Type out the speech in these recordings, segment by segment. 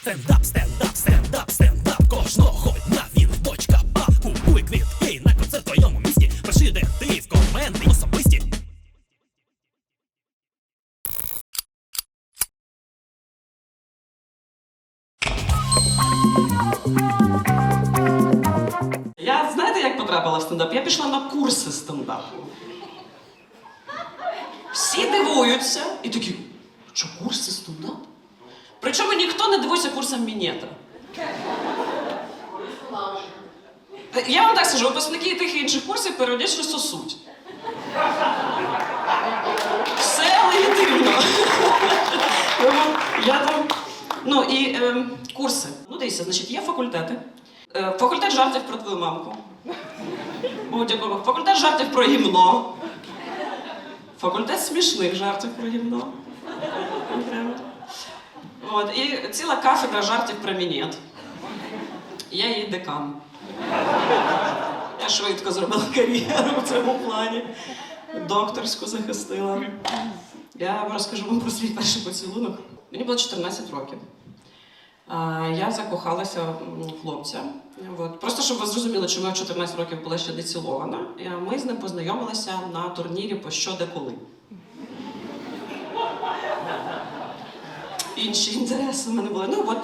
Стендап, стендап, стендап, стендап кожного дня він бочка пап Купуй квітки на концерт в твоєму місті Пиши, де ти в коменти особисті Я знаєте, як потрапила в стендап? Я пішла на курси стендапу. Всі дивуються і такі, що курси стендапу? Причому ніхто не дивується курсам мінета. Я вам так скажу, випускники тих і інших курсів періодично сосуть. Все легітимно. Я там. Ну і ем, курси. Ну, дивіться, значить, є факультети. Е, факультет жартів про твою мамку. Будь-якого. Факультет жартів про гімно. Факультет смішних жартів про гімно. От, і ціла кафедра жартів про мінет. Я її декан. Я швидко зробила кар'єру в цьому плані. Докторську захистила. Я розкажу вам про свій перший поцілунок. Мені було 14 років. Я закохалася хлопця. От. Просто щоб ви зрозуміли, чому я в 14 років була ще не цілована. Е, Ми з ним познайомилися на турнірі по що де коли. Інші інтереси в мене були. Ну от,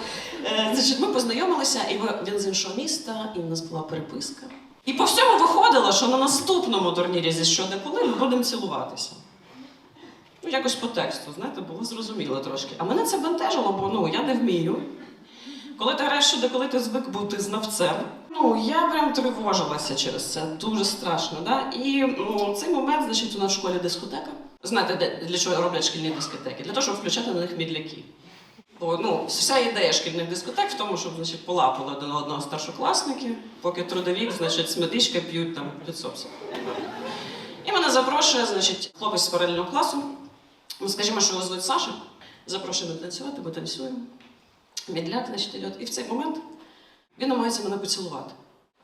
е, значить, ми познайомилися, і він з іншого міста, і в нас була переписка. І по всьому виходило, що на наступному турнірі зі що де коли ми будемо цілуватися. Ну, якось по тексту, знаєте, було зрозуміло трошки. А мене це бентежило, бо ну, я не вмію. Коли ти граєш сюди, коли ти звик бути знавцем, ну я прям тривожилася через це, дуже страшно. Да? І ну, цей момент, значить, у нас в школі дискотека. Знаєте, для чого роблять шкільні дискотеки? Для того, щоб включати на них мідляки. Бо ну, вся ідея шкільних дискотек в тому, щоб значить, полапали один одного старшокласники, поки трудовік, значить, з п'ють там підсобці. І мене запрошує, значить, хлопець з паралельного класу. Ну, скажімо, що його звуть Саша. Запрошує мене танцювати, ми танцюємо. Мідляк, значить, льот. І в цей момент він намагається мене поцілувати.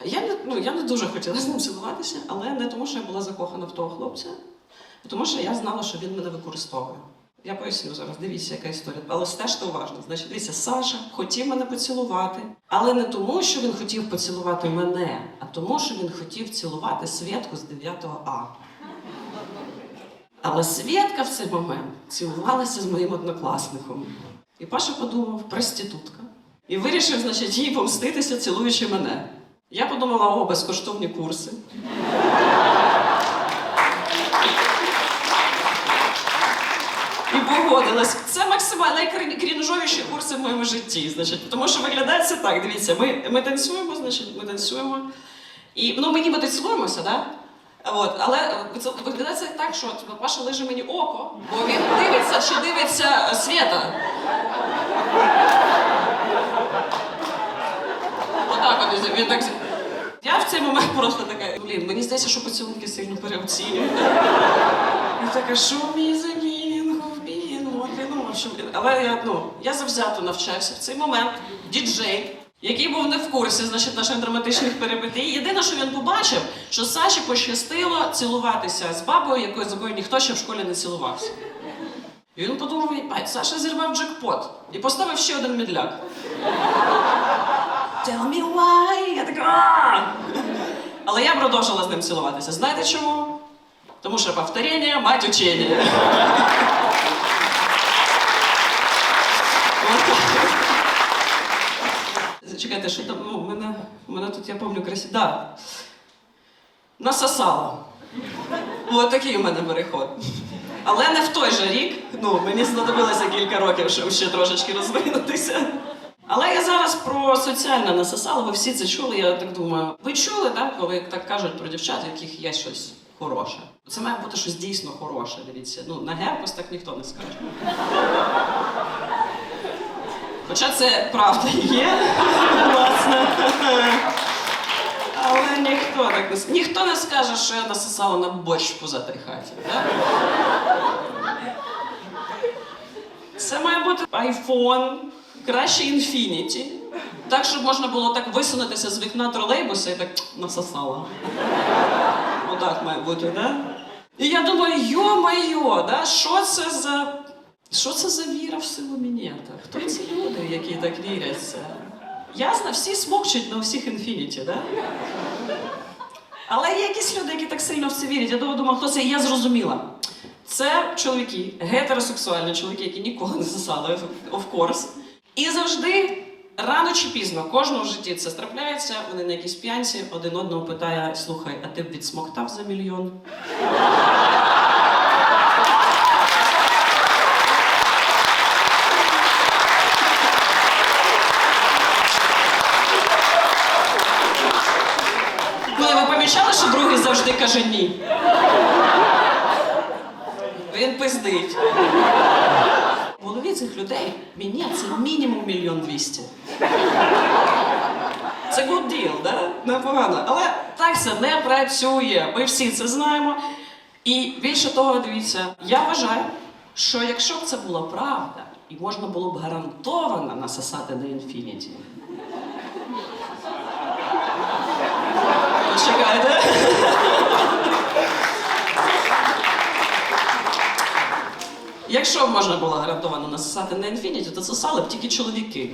Я не, ну, я не дуже хотіла з ним цілуватися, але не тому, що я була закохана в того хлопця, а тому що я знала, що він мене використовує. Я поясню зараз, дивіться, яка історія. Але стежте уважно. Значить, дивіться, Саша хотів мене поцілувати, але не тому, що він хотів поцілувати мене, а тому, що він хотів цілувати Свєтку з 9 А. Але Свєтка в цей момент цілувалася з моїм однокласником. І Паша подумав, проститутка. І вирішив, значить, їй помститися, цілуючи мене. Я подумала, о, безкоштовні курси. І погодилась. Це максимально найкрінжовіші курси в моєму житті. Значить, тому що виглядає це так. Дивіться, ми, ми танцюємо, значить, ми танцюємо. І ну, ми ніби цілуємося, да? От, але це виглядає це так, що Паша лиже мені око, бо він дивиться, чи дивиться Свєта. Отак от він- так. Я в цей момент просто така, блін, мені здається, що поцілунки сильно переоцінюють. Я така, що замін, він, общем, але я, ну, я завзято навчався в цей момент. Діджей, який був не в курсі значить, наших драматичних перипетій. Єдине, що він побачив, що Саші пощастило цілуватися з бабою, якою з якою ніхто ще в школі не цілувався. І він подумав, «Єбать, Саша зірвав джекпот і поставив ще один мідляк. Tell me why. Я така. Але я продовжила з ним цілуватися. Знаєте чому? Тому що повторення мать учення. Чекайте, що там, ну, мене, мене тут, я пам'ятаю, красі... Да. Насосала. Ось такий у мене переход. Але не в той же рік. Ну, мені знадобилося кілька років, щоб ще трошечки розвинутися. Але я зараз про соціальне насосала, ви всі це чули, я так думаю. Ви чули, так, коли так кажуть про дівчат, в яких є щось хороше? Це має бути щось дійсно хороше, дивіться. Ну, на герпес так ніхто не скаже. Хоча це правда є, власне. Але ніхто так не ніхто не скаже, що я насосала на борщ по затай хаті. Так? Це має бути iPhone, краще Infinity. Так, щоб можна було так висунутися з вікна тролейбуса і так насосала. Отак має бути, так? Да? І я думаю, йо-майо, да? що це за Що це за віра в силу мінета? Хто ці люди, які так вірять? в? Ясно, всі смокчуть на всіх інфініті, да? Але є якісь люди, які так сильно в це вірять. Я довго думала, хто це, і я зрозуміла. Це чоловіки, гетеросексуальні чоловіки, які ніколи не засали, of course. І завжди, рано чи пізно, кожного в житті це трапляється, вони на якійсь п'янці один одного питає: слухай, а ти б відсмоктав за мільйон? Ну, і ви помічали, що другий завжди каже ні. Він пиздить. В голові цих людей мені це мінімум мільйон двісті. Це good deal, да? непогано. Але так це не працює. Ми всі це знаємо. І більше того, дивіться, я вважаю, що якщо б це була правда, і можна було б гарантовано насосати на інфініті. Якщо б можна було гарантовано насосати на інфініті, то сосали б тільки чоловіки.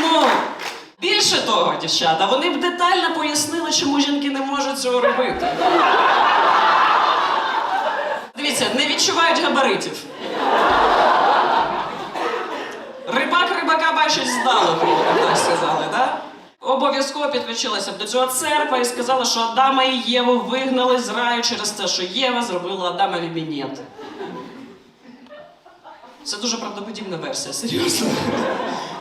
Ну, більше того, дівчата, вони б детально пояснили, чому жінки не можуть цього робити. Дивіться, не відчувають габаритів. Рибака бачить як так сказали, так? Обов'язково підключилася до цього церква і сказала, що Адама і Єву вигнали з раю через те, що Єва зробила Адамові мінет. Це дуже правдоподібна версія, серйозно.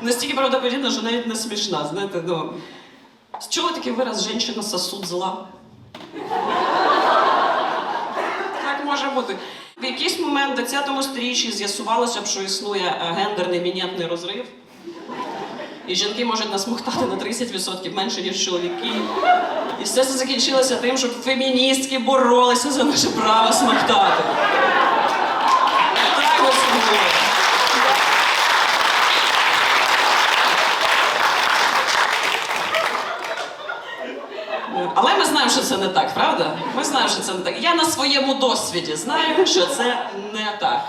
Настільки правдоподібна, що навіть не смішна. Знаєте, ну. Чули такий вираз «женщина сосуд зла? Так може бути. В якийсь момент в 20 сторіччі з'ясувалося б, що існує е, гендерний мінетний розрив. І жінки можуть насмоктати на 30% менше, ніж чоловіки. І все це закінчилося тим, що феміністки боролися за наше право смоктати. Так ось це було. Але ми знаємо, що це не так, правда? Ми знаємо, що це не так. Я на своєму досвіді знаю, що це не так.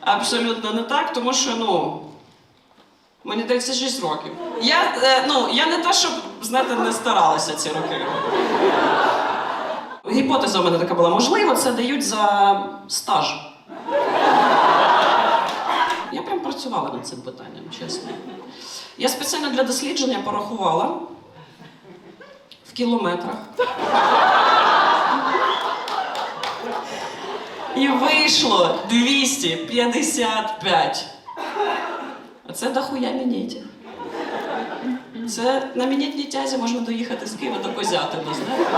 Абсолютно не так, тому що ну. Мені 36 років. Я, е, ну, я не те, щоб, знаєте, не старалася ці роки. Гіпотеза у мене така була. Можливо, це дають за стаж. Я прям працювала над цим питанням, чесно. Я спеціально для дослідження порахувала в кілометрах. І вийшло 255. А це дохуя мінетів. Це на мінетній тязі можна доїхати з Києва до Козятина, знаєте?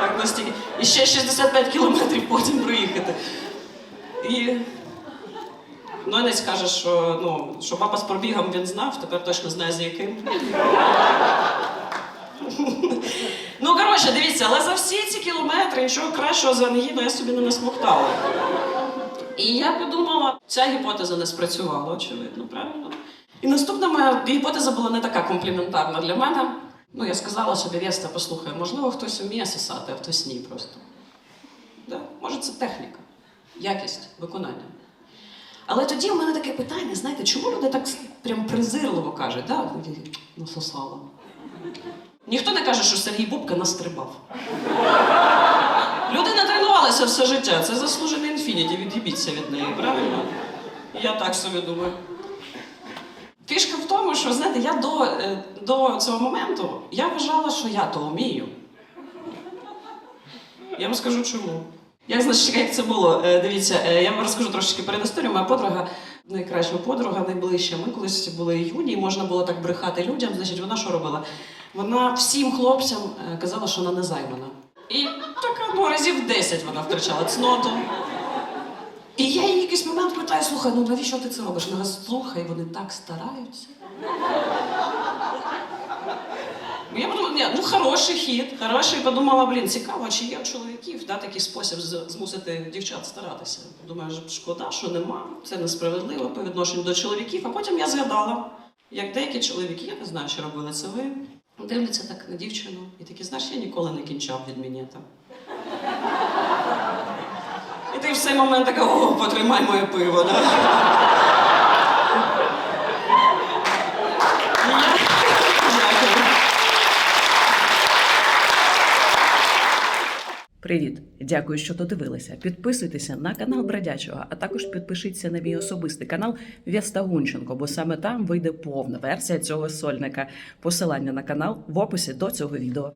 Так, настільки. І ще 65 кілометрів потім проїхати. І Нонець каже, що, ну, що папа з пробігом він знав, тепер точно знає з яким. Ну, коротше, дивіться, але за всі ці кілометри нічого кращого за ангіну я собі не насмоктала. І я подумала, ця гіпотеза не спрацювала, очевидно, правильно? І наступна моя гіпотеза була не така компліментарна для мене. Ну, я сказала собі, Веста, послухай, можливо, хтось вміє сосати, а хтось ні просто. Да? Може, це техніка, якість виконання. Але тоді у мене таке питання, знаєте, чому люди так прям презирливо кажуть, да? насосала? Ніхто не каже, що Сергій Бубка настрибав. Люди не тренувалися все життя. Це заслужений інфініті, від'їбіться від неї, правильно? Я так собі думаю. Фішка в тому, що знаєте, я до, е, до цього моменту я вважала, що я то вмію. Я вам скажу чому. Як значить, як це було? Е, Дивіться, е, я вам розкажу трошечки перед історією. Моя подруга, найкраща подруга, найближча. Ми колись були юні, і можна було так брехати людям. Значить, вона що робила? Вона всім хлопцям е, казала, що вона не займана. І така, ну, разів 10 вона втрачала цноту. І я їй якийсь момент питаю, слухай, ну навіщо ти це робиш? Вона слухай, вони так стараються. Я ну хороший хід, хороший. Подумала, блін, цікаво, чи є у чоловіків да, такий спосіб змусити дівчат старатися. Думаю, шкода, що нема. Це несправедливо по відношенню до чоловіків. А потім я згадала. Як деякі чоловіки, я не знаю, що робили це ви, дивляться так на дівчину і такі, знаєш, я ніколи не кінчав від мінета. І ти в цей момент така, о, потримай моє пиво, да? Дякую. Привіт! Дякую, що додивилися. Підписуйтеся на канал Бродячого, а також підпишіться на мій особистий канал В'яста Гунченко, бо саме там вийде повна версія цього сольника. Посилання на канал в описі до цього відео.